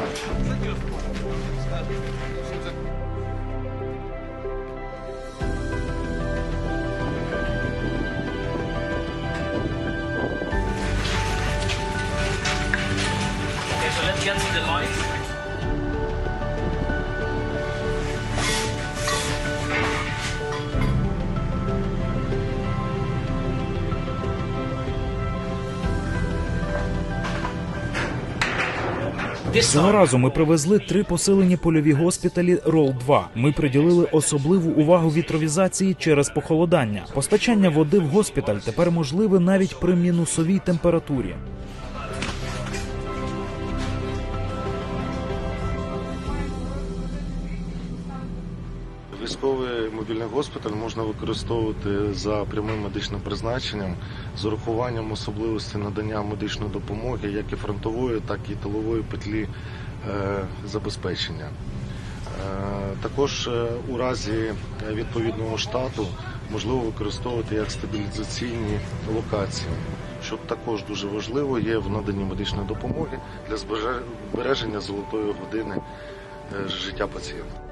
Okay, so let's get to. Цього разу ми привезли три посилені польові госпіталі рол 2 Ми приділили особливу увагу вітровізації через похолодання. Постачання води в госпіталь тепер можливе навіть при мінусовій температурі. Військовий мобільний госпіталь можна використовувати за прямим медичним призначенням з урахуванням особливостей надання медичної допомоги, як і фронтової, так і тилової петлі е, забезпечення. Е, Також е, у разі відповідного штату можливо використовувати як стабілізаційні локації, що також дуже важливо є в наданні медичної допомоги для збереження золотої години життя пацієнта.